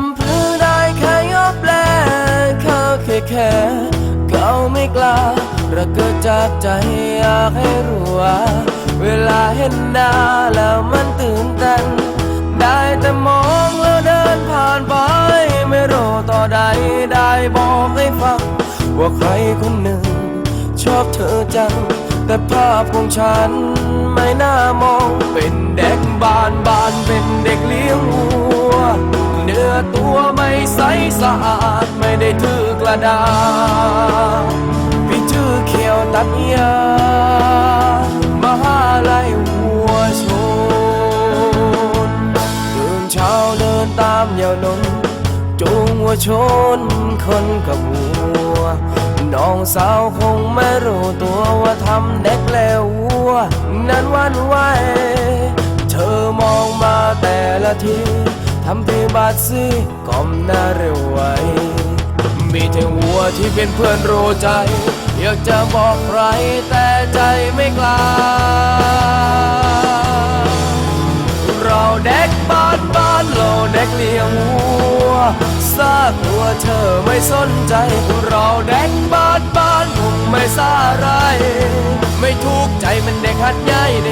ำเพื่อได้แค่ยอบแลเขาแค่แค่เขาไม่กล้าระเกิดจากใจอยากให้รู้ว่าเวลาเห็นหน้าแล้วมันตื่นเต้นได้แต่มองแล้วเดินผ่านไป ไม่รู้ต่อใดได้บอกให้ฟัง ว่าใครคนหนึ่ง ชอบเธอจัง แต่ภาพของฉันไม่น่ามองเป็นเด็กบ้านบ้านเป็นเด็กเลี้ยงวัว สะอาดไม่ได้ถือกระดาษพี่ชื่อเขียวตัดยามหาลัยวัวชนตื่นเช้าเดินตามยาวนนจูงวัวชนคนกับวัว น้องสาวคงไม่รู้ตัวว่าทำเด็กแล้ววัว นั้นวันไหวเธอมองมาแต่ละที ทำทีบาดซีก้มหน้าเร็วไวมีแต่วัวที่เป็นเพื่อนรู้ใจ อยากจะบอกใครแต่ใจไม่กล้า เราเด็กบ้านบ้านเราเด็กเลี้ยงวัวซากตัวเธอไม่สนใจ เราเด็กบ้านบ้านคงไม่สาไร ไม่ทุกใจมันเด็กหัดใหญ่ใน